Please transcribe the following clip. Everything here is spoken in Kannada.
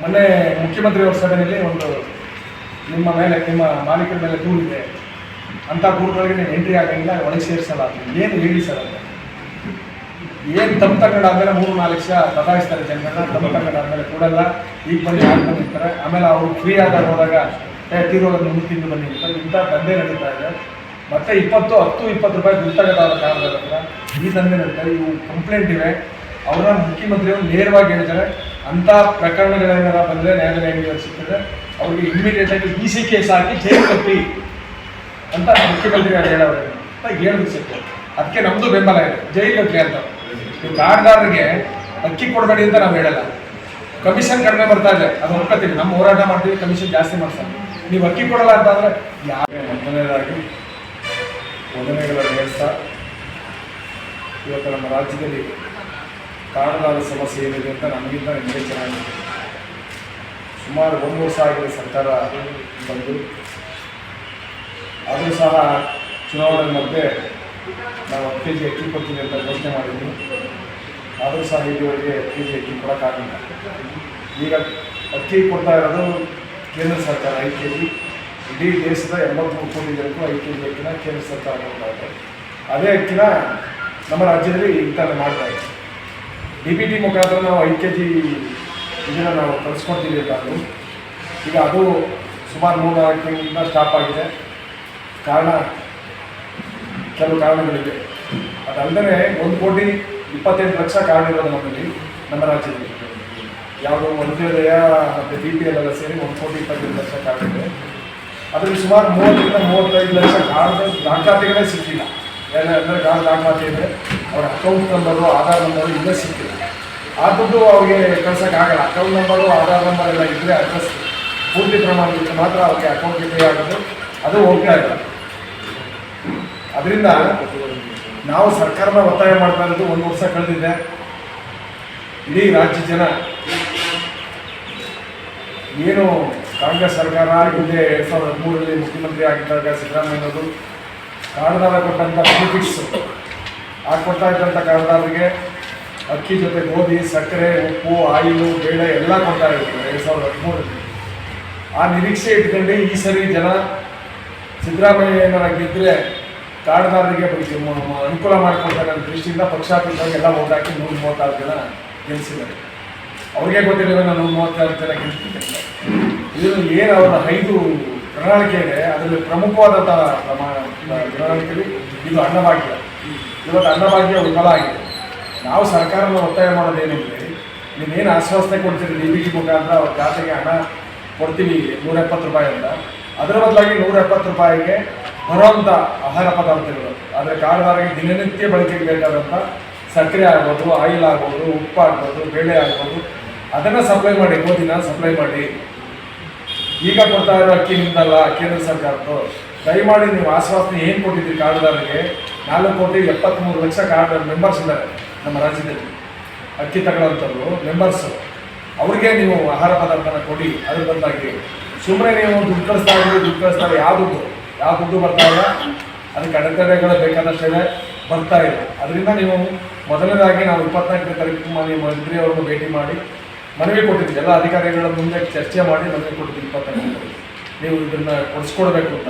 ಮೊನ್ನೆ ಮುಖ್ಯಮಂತ್ರಿಯವರ ಸಭೆಯಲ್ಲಿ ಒಂದು ನಿಮ್ಮ ಮೇಲೆ, ನಿಮ್ಮ ಮಾಲೀಕರ ಮೇಲೆ ದೂರಿದೆ ಅಂಥ ದೂರುಗಳಿಗೆ ನೀವು ಎಂಟ್ರಿ ಆಗಂಗಿಲ್ಲ, ಒಳಗೆ ಸೇರಿಸಲ್ಲ ಏನು ಹೇಳಿ ಸರ್ ಅಂತ ಏನು ತಪ್ಪು ತಗೊಂಡಾದ್ಮೇಲೆ ಮೂರು, ನಾಲ್ಕು ಲಕ್ಷ ಬದಲಾಯಿಸ್ತಾರೆ ಜನಗಳನ್ನ, ತಪ್ಪು ತಗೊಂಡಾದ್ಮೇಲೆ ಕೊಡಲ್ಲ. ಈಗ ಬಂದು ಯಾರು ಬಂದಿರ್ತಾರೆ? ಆಮೇಲೆ ಅವರು ಫ್ರೀ ಆದಾಗ ಹೋದಾಗ, ಏ ತೀರೋಗ ಮುಂದೆ ತಿಂದು ಬಂದಿರ್ತಾರೆ ಇಂಥ ದಂಧೆ ನಡೀತಾ ಇದೆ. ಮತ್ತೆ ಇಪ್ಪತ್ತು, ಹತ್ತು, ಇಪ್ಪತ್ತು ರೂಪಾಯಿ ದುಡ್ಡು ತಗೋದಾದ ಕಾರಣದ ಈ ದಂಧೆ ನಡೀತಾರೆ ಇವು ಕಂಪ್ಲೇಂಟ್ ಇವೆ. ಅವರ ಮುಖ್ಯಮಂತ್ರಿಯವರು ನೇರವಾಗಿ ಹೇಳ್ತಾರೆ ಅಂಥ ಪ್ರಕರಣಗಳೇನಾರ ಬಂದರೆ ನ್ಯಾಯಾಲಯ ಸಿಕ್ಕಿದ್ರೆ ಅವ್ರಿಗೆ ಇಮಿಡಿಯೇಟ್ ಆಗಿ ಇ ಸಿ ಕೇಸ್ ಹಾಕಿ ಜೈಲು ಕಟ್ಟಿ ಅಂತ ಮುಖ್ಯಮಂತ್ರಿಗಳು ಹೇಳೋರು. ಅಂತ ಹೇಳಿದ್ರು ಸಿಕ್ತು ಅದಕ್ಕೆ ನಮ್ಮದು ಬೆಂಬಲ ಇದೆ. ಜೈಲು ಕಟ್ಟಿ ಅಂತ. ನೀವು ಕಾರ್ಡ್ದಾರರಿಗೆ ಅಕ್ಕಿ ಕೊಡಬೇಡಿ ಅಂತ ನಾವು ಹೇಳಲ್ಲ. ಕಮಿಷನ್ ಕಡಿಮೆ ಬರ್ತಾ ಇದೆ. ಅದು ಒಪ್ಕೋತೀವಿ ನಮ್ಮ ಹೋರಾಟ ಮಾಡ್ತೀವಿ, ಕಮಿಷನ್ ಜಾಸ್ತಿ ಮಾಡ್ತಾರೆ. ನೀವು ಅಕ್ಕಿ ಕೊಡಲ್ಲ ಅಂತ ಅಂದರೆ ಯಾರು ಮೊದಲನೇದಾಗಿ ವಂದನೆಗಳ ಹೇಳ್ತಾ ಇವತ್ತು ನಮ್ಮ ರಾಜ್ಯದಲ್ಲಿ ಕಾರಣದಾದ ಸಮಸ್ಯೆ ಏನಿದೆ ಅಂತ ನಮಗಿಂತ ನಿಮಗೆ ಚೆನ್ನಾಗಿದೆ ಸುಮಾರು ಒಂದು ವರ್ಷ ಆಗಿದೆ ಸರ್ಕಾರ ಬಂದು. ಆದರೂ ಸಹ ಚುನಾವಣೆ ಮಧ್ಯೆ ನಾವು ಹತ್ತು ಕೆ ಜಿ ಅಕ್ಕಿ ಕೊಡ್ತೀವಿ ಅಂತ ಘೋಷಣೆ ಮಾಡಿದ್ವಿ. ಆದರೂ ಸಹ ಇಲ್ಲಿವರೆಗೆ ಹತ್ತು ಕೆ ಜಿ ಅಕ್ಕಿ ಕೊಡೋಕ್ಕಾಗಿಲ್ಲ ಈಗ ಅಕ್ಕಿ ಕೊಡ್ತಾ ಇರೋದು ಕೇಂದ್ರ ಸರ್ಕಾರ ಐದು ಕೆ ಜಿ. ಇಡೀ ದೇಶದ ಎಂಬತ್ಮೂರು ಕೋಟಿ ಜನಕ್ಕೂ ಐದು ಕೆ ಜಿ ಅಕ್ಕಿನ ಕೇಂದ್ರ ಸರ್ಕಾರ ಕೊಡ್ತಾ ಇದೆ. ಅದೇ ಅಕ್ಕಿನ ನಮ್ಮ ರಾಜ್ಯದಲ್ಲಿ ವಿತರಣೆ ಮಾಡ್ತಾ ಇದೆ. ಡಿ ಬಿ ಟಿ ಮುಖಾಂತರ ನಾವು ಐದು ಕೆ ಜಿ ಇದನ್ನು ನಾವು ಕಳಿಸ್ಕೊಡ್ತೀವಿ ಅದು ಈಗ ಅದು ಸುಮಾರು ಮೂರು ನಾಲ್ಕು ತಿಂಗಳಿಂದ ಸ್ಟಾಪ್ ಆಗಿದೆ. ಕಾರಣ ಕೆಲವು ಕಾರಣಗಳಿವೆ. ಅದಲ್ಲದೆ ಒಂದು ಕೋಟಿ ಇಪ್ಪತ್ತೆಂಟು ಲಕ್ಷ ಕಾರಣ ಇರೋದು ನಮ್ಮಲ್ಲಿ, ನಮ್ಮ ರಾಜ್ಯದಲ್ಲಿ. ಯಾವುದೋ ಒಂದೇದಯ ಮತ್ತು ಬಿ ಪಿ ಎಲ್ ಎಲ್ಲ ಸೇರಿ ಒಂದು ಕೋಟಿ ಇಪ್ಪತ್ತೆಂಟು ಲಕ್ಷ ಕಾರಣ ಇದೆ. ಅದರಲ್ಲಿ ಸುಮಾರು ಮೂವತ್ತರಿಂದ ಮೂವತ್ತೈದು ಲಕ್ಷ ಕಾರ್ಡ್ ದಾಖಲಾತಿಗಳೇ ಸಿಕ್ಕಿಲ್ಲ. ಅಂದರೆ ಕಾರ್ಡ್ ದಾಖಲಾತಿ ಇದೆ, ಅವರ ಅಕೌಂಟ್ ನಂಬರು ಆಧಾರ್ ನಂಬರು ಇನ್ನೂ ಸಿಕ್ಕಿಲ್ಲ. ಆ ದುಡ್ಡು ಅವ್ರಿಗೆ ಕಳ್ಸೋಕ್ಕಾಗಲ್ಲ ಅಕೌಂಟ್ ನಂಬರು ಆಧಾರ್ ನಂಬರ್ ಎಲ್ಲ ಇದ್ದರೆ ಅಡ್ರೆಸ್ ಪೂರ್ತಿ ಪ್ರಮಾಣ ಇದ್ರೆ ಮಾತ್ರ ಅವ್ರಿಗೆ ಅಕೌಂಟ್ಗೆ ಪೇ ಆಗೋದು. ಅದು ಹೋಗ್ತಾ ಇಲ್ಲ ಅದರಿಂದ ನಾವು ಸರ್ಕಾರನ ಒತ್ತಾಯ ಮಾಡ್ತಾ ಇರೋದು ಒಂದು ವರ್ಷ ಕಳೆದಿದೆ. ಇಡೀ ರಾಜ್ಯ ಜನ ಏನು ಕಾಂಗ್ರೆಸ್ ಸರ್ಕಾರ ಹಿಂದೆ ಎರಡು ಸಾವಿರದ ಹದಿಮೂರರಲ್ಲಿ ಮುಖ್ಯಮಂತ್ರಿ ಆಗಿದ್ದಾಗ ಸಿದ್ದರಾಮಯ್ಯನವರು ಕಾರಣದಾರ ಕೊಟ್ಟಂಥ ಬೆನಿಫಿಟ್ಸ್ ಆಗಿ ಕೊಡ್ತಾ ಇದ್ದಂಥ ಕಾರಣದಾರರಿಗೆ ಅಕ್ಕಿ ಜೊತೆ ಗೋಧಿ, ಸಕ್ಕರೆ, ಉಪ್ಪು, ಆಯಿಲು, ಬೇಳೆ ಎಲ್ಲ ಕೊಡ್ತಾ ಇರ್ತಾರೆ ಎರಡು ಸಾವಿರದ ಹದಿಮೂರರಲ್ಲಿ ಆ ನಿರೀಕ್ಷೆ ಇಟ್ಕೊಂಡು ಈ ಸರಿ ಜನ ಸಿದ್ದರಾಮಯ್ಯ ಏನಾರ ಗೆದ್ದರೆ ಕಾರ್ಡ್ದಾರರಿಗೆ ಬಗ್ಗೆ ಅನುಕೂಲ ಮಾಡಿಕೊಡ್ತಾರೆ ಅನ್ನೋ ದೃಷ್ಟಿಯಿಂದ ಪಕ್ಷಾತೀತವಾಗಿ ಎಲ್ಲ ಓಟ್ ಹಾಕಿ ನೂರ ಮೂವತ್ತಾರು ಜನ ಗೆಲ್ಲಿಸಿದ್ದಾರೆ ಅವ್ರಿಗೆ ಗೊತ್ತಿಲ್ಲ ನಾನು ನೂರ ಮೂವತ್ತಾರು ಜನ ಗೆಲ್ತಿದ್ದೆ. ಇದು ಏನು ಅವರ ಐದು ಪ್ರಣಾಳಿಕೆ ಇದೆ, ಅದರಲ್ಲಿ ಪ್ರಮುಖವಾದಂಥ ಪ್ರಮಾಣ ಪ್ರಣಾಳಿಕೆಯಲ್ಲಿ ಇದು ಅನ್ನಭಾಗ್ಯ. ಇವತ್ತು ಅನ್ನಭಾಗ್ಯ ವಿಫಲ ಆಗಿದೆ. ನಾವು ಸರ್ಕಾರದ ಒತ್ತಾಯ ಮಾಡೋದೇನೆಂದರೆ ನೀವೇನು ಆಶ್ವಾಸನೆ ಕೊಡ್ತೀರಿ ಡಿ ಬಿ ಟಿ ಮುಖಾಂತರ ಅವ್ರ ಖಾತೆಗೆ ಹಣ ಕೊಡ್ತೀವಿ ನೂರ ಎಪ್ಪತ್ತು ರೂಪಾಯಿ ಅಂತ. ಅದರ ಬದಲಾಗಿ ನೂರ ಎಪ್ಪತ್ತು ರೂಪಾಯಿಗೆ ಬರುವಂಥ ಆಹಾರ ಪದಾರ್ಥಗಳು. ಆದರೆ ಕಾಡುದಾರಿಗೆ ದಿನನಿತ್ಯ ಬಳಕೆಗೆ ಬೇಕಾದಂಥ ಸಕ್ಕರೆ ಆಗ್ಬೋದು, ಆಯಿಲ್ ಆಗ್ಬೋದು, ಉಪ್ಪು ಆಗ್ಬೋದು, ಬೇಳೆ ಆಗ್ಬೋದು. ಅದನ್ನು ಸಪ್ಲೈ ಮಾಡಿ ಗೋಧಿನ ಸಪ್ಲೈ ಮಾಡಿ. ಈಗ ಕೊಡ್ತಾ ಇರೋ ಅಕ್ಕಿ ನಿಂದಲ್ಲ ಕೇಂದ್ರ ಸರ್ಕಾರದ್ದು. ದಯಮಾಡಿ ನೀವು ಆಶ್ವಾಸನೆ ಏನು ಕೊಟ್ಟಿದ್ದೀರಿ ಕಾರ್ಡ್ದಾರರಿಗೆ ನಾಲ್ಕು ಕೋಟಿ ಎಪ್ಪತ್ತ್ಮೂರು ಲಕ್ಷ ಕಾರ್ಡ್ ಮೆಂಬರ್ಸ್ ಇದ್ದಾರೆ. ನಮ್ಮ ರಾಜ್ಯದಲ್ಲಿ ಅಕ್ಕಿ ತಗೊಳ್ಳೋಂಥವ್ರು ಮೆಂಬರ್ಸ್ ಅವ್ರಿಗೆ ನೀವು ಆಹಾರ ಪದಾರ್ಥನ ಕೊಡಿ ಅದ್ರ ಬದಲಾಗಿ ಸುಮ್ಮನೆ ನೀವು ದುಡ್ಡು ಕಳಿಸ್ತಾ ಇದ್ದೀರಿ ದುಡ್ಡು ಕಳಿಸ್ತಾ ಯಾವ ದುಡ್ಡು? ಯಾವ ದುಡ್ಡು ಬರ್ತಾ ಇಲ್ಲ? ಅದಕ್ಕೆ ಅಡೆತಡೆಗಳು ಬೇಕಾದಷ್ಟೇ ಬರ್ತಾ ಇಲ್ಲ. ಅದರಿಂದ ನೀವು ಮೊದಲನೇದಾಗಿ ನಾವು ಇಪ್ಪತ್ನಾಲ್ಕನೇ ತಾರೀಕು ಮಂತ್ರಿ ಅವ್ರನ್ನ ಭೇಟಿ ಮಾಡಿ, ಮನವಿ ಕೊಟ್ಟಿದ್ವಿ ಎಲ್ಲ ಅಧಿಕಾರಿಗಳ ಮುಂದೆ ಚರ್ಚೆ ಮಾಡಿ ಮನವಿ ಕೊಟ್ಟಿದ್ವಿ ಇಪ್ಪತ್ನಾಲ್ಕನೇ ತಾರೀಕು. ನೀವು ಇದನ್ನು ಕೊಡಿಸ್ಕೊಡ್ಬೇಕು ಅಂತ.